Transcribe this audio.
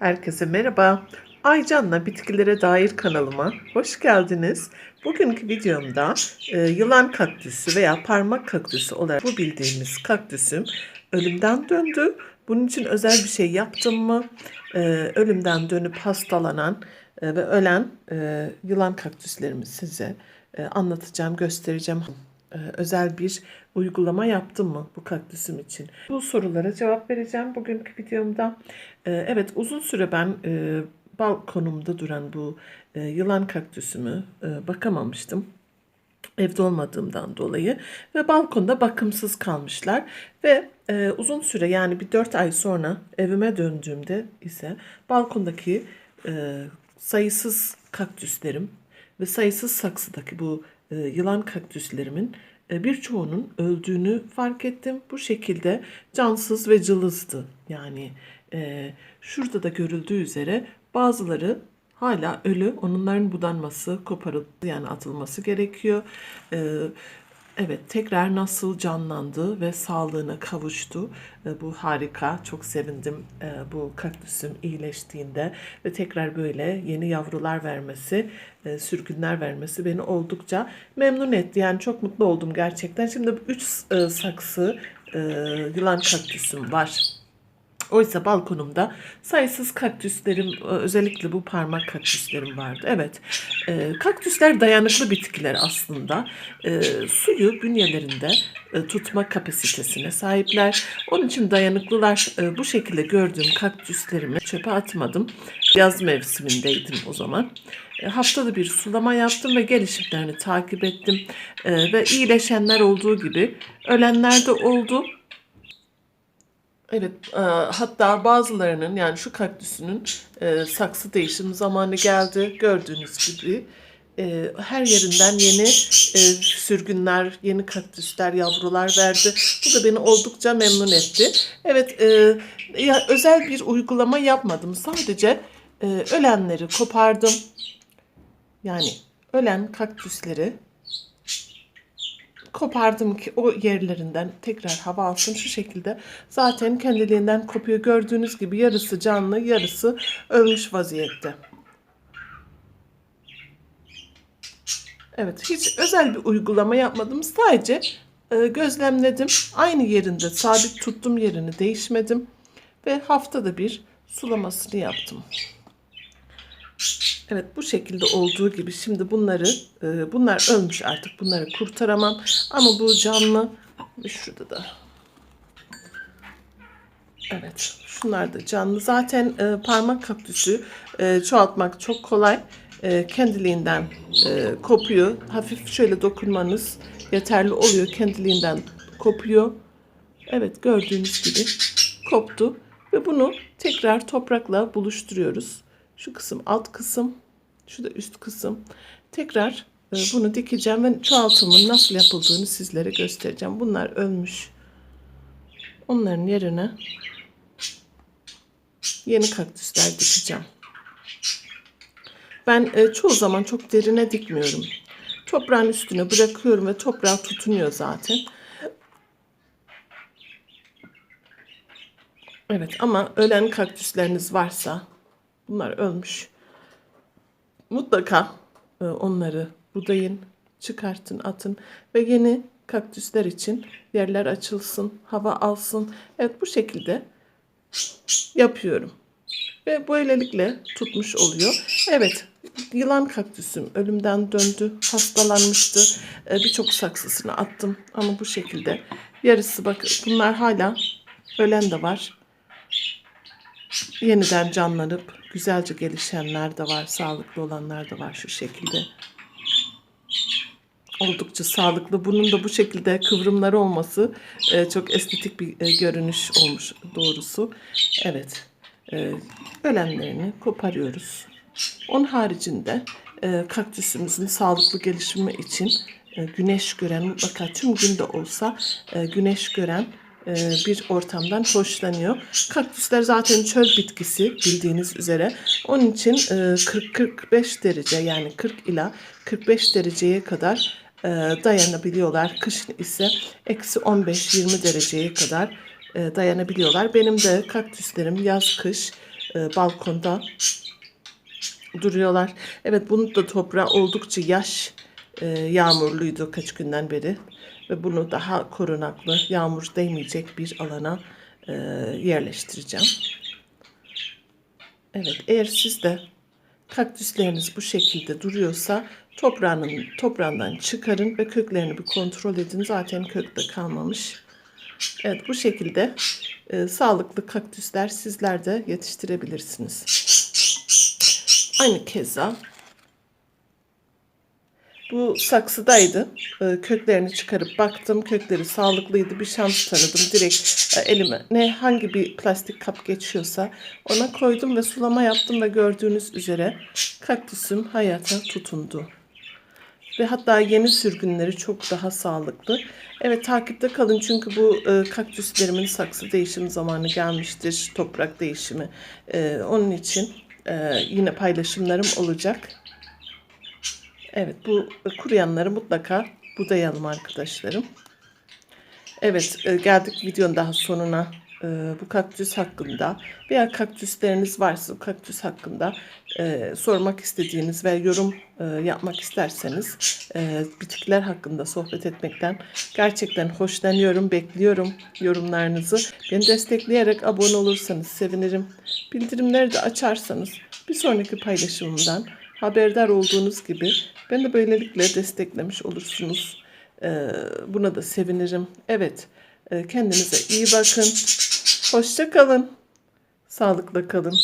Herkese merhaba. Aycan'la bitkilere dair kanalıma hoş geldiniz. Bugünkü videomda e, yılan kaktüsü veya parmak kaktüsü olarak bu bildiğimiz kaktüsüm ölümden döndü. Bunun için özel bir şey yaptım mı? E, ölümden dönüp hastalanan e, ve ölen e, yılan kaktüslerimi size e, anlatacağım, göstereceğim. E, özel bir uygulama yaptım mı bu kaktüsüm için? Bu sorulara cevap vereceğim bugünkü videomda. E, evet uzun süre ben e, balkonumda duran bu e, yılan kaktüsümü e, bakamamıştım evde olmadığımdan dolayı ve balkonda bakımsız kalmışlar ve e, uzun süre yani bir 4 ay sonra evime döndüğümde ise balkondaki e, sayısız kaktüslerim ve sayısız saksıdaki bu e, yılan kaktüslerimin birçoğunun öldüğünü fark ettim. Bu şekilde cansız ve cılızdı. Yani e, şurada da görüldüğü üzere bazıları hala ölü. Onların budanması, koparılıp yani atılması gerekiyor. E, Evet, tekrar nasıl canlandı ve sağlığına kavuştu. E, Bu harika. Çok sevindim e, bu kaktüsüm iyileştiğinde ve tekrar böyle yeni yavrular vermesi, e, sürgünler vermesi beni oldukça memnun etti. Yani çok mutlu oldum gerçekten. Şimdi 3 saksı e, yılan kaktüsüm var. Oysa balkonumda sayısız kaktüslerim, e, özellikle bu parmak kaktüslerim vardı. Evet, e, kaktüsler dayanıklı bitkiler aslında. E, suyu bünyelerinde e, tutma kapasitesine sahipler. Onun için dayanıklılar. E, bu şekilde gördüğüm kaktüslerimi çöpe atmadım. Yaz mevsimindeydim o zaman. E, haftada bir sulama yaptım ve gelişimlerini takip ettim. E, ve iyileşenler olduğu gibi ölenler de oldu. Evet, e, hatta bazılarının yani şu kaktüsünün e, saksı değişim zamanı geldi. Gördüğünüz gibi e, her yerinden yeni e, sürgünler, yeni kaktüsler, yavrular verdi. Bu da beni oldukça memnun etti. Evet, e, ya, özel bir uygulama yapmadım. Sadece e, ölenleri kopardım. Yani ölen kaktüsleri kopardım ki o yerlerinden tekrar hava alsın şu şekilde. Zaten kendiliğinden kopuyor. Gördüğünüz gibi yarısı canlı, yarısı ölmüş vaziyette. Evet, hiç özel bir uygulama yapmadım. Sadece e, gözlemledim. Aynı yerinde sabit tuttum yerini değişmedim ve haftada bir sulamasını yaptım. Evet bu şekilde olduğu gibi şimdi bunları e, bunlar ölmüş artık bunları kurtaramam. Ama bu canlı şurada da. Evet şunlar da canlı. Zaten e, parmak kaktüsü e, çoğaltmak çok kolay. E, kendiliğinden e, kopuyor. Hafif şöyle dokunmanız yeterli oluyor. Kendiliğinden kopuyor. Evet gördüğünüz gibi koptu. Ve bunu tekrar toprakla buluşturuyoruz. Şu kısım alt kısım, şu da üst kısım. Tekrar e, bunu dikeceğim ve çoğaltımın nasıl yapıldığını sizlere göstereceğim. Bunlar ölmüş. Onların yerine yeni kaktüsler dikeceğim. Ben e, çoğu zaman çok derine dikmiyorum. Toprağın üstüne bırakıyorum ve toprağa tutunuyor zaten. Evet ama ölen kaktüsleriniz varsa bunlar ölmüş. Mutlaka e, onları budayın, çıkartın, atın ve yeni kaktüsler için yerler açılsın, hava alsın. Evet bu şekilde yapıyorum. Ve böylelikle tutmuş oluyor. Evet yılan kaktüsüm ölümden döndü. Hastalanmıştı. E, Birçok saksısını attım. Ama bu şekilde yarısı bak bunlar hala ölen de var yeniden canlanıp güzelce gelişenler de var, sağlıklı olanlar da var şu şekilde. Oldukça sağlıklı. Bunun da bu şekilde kıvrımları olması e, çok estetik bir e, görünüş olmuş doğrusu. Evet. E, ölenlerini koparıyoruz. Onun haricinde kaktüsümüzün sağlıklı gelişimi için güneş gören mutlaka tüm günde olsa güneş gören bir ortamdan hoşlanıyor. Kaktüsler zaten çöl bitkisi bildiğiniz üzere. Onun için e, 40-45 derece yani 40 ila 45 dereceye kadar e, dayanabiliyorlar. Kışın ise eksi 15-20 dereceye kadar e, dayanabiliyorlar. Benim de kaktüslerim yaz kış e, balkonda duruyorlar. Evet bunun da toprağı oldukça yaş e, yağmurluydu kaç günden beri. Ve bunu daha korunaklı yağmur değmeyecek bir alana e, yerleştireceğim. Evet eğer sizde kaktüsleriniz bu şekilde duruyorsa toprağının toprağından çıkarın ve köklerini bir kontrol edin. Zaten kökte kalmamış. Evet bu şekilde e, sağlıklı kaktüsler sizler de yetiştirebilirsiniz. Aynı keza bu saksıdaydı. Ee, köklerini çıkarıp baktım. Kökleri sağlıklıydı. Bir şans tanıdım. Direkt e, elime ne hangi bir plastik kap geçiyorsa ona koydum ve sulama yaptım ve gördüğünüz üzere kaktüsüm hayata tutundu. Ve hatta yeni sürgünleri çok daha sağlıklı. Evet takipte kalın çünkü bu e, kaktüslerimin saksı değişim zamanı gelmiştir. Toprak değişimi. E, onun için e, yine paylaşımlarım olacak. Evet bu kuruyanları mutlaka budayalım arkadaşlarım. Evet e, geldik videonun daha sonuna. E, bu kaktüs hakkında veya kaktüsleriniz varsa bu kaktüs hakkında e, sormak istediğiniz ve yorum yapmak isterseniz bitkiler hakkında sohbet etmekten gerçekten hoşlanıyorum, bekliyorum yorumlarınızı. Beni destekleyerek abone olursanız sevinirim. Bildirimleri de açarsanız bir sonraki paylaşımımdan haberdar olduğunuz gibi beni de böylelikle desteklemiş olursunuz. Ee, buna da sevinirim. Evet, e, kendinize iyi bakın. Hoşça kalın. Sağlıkla kalın.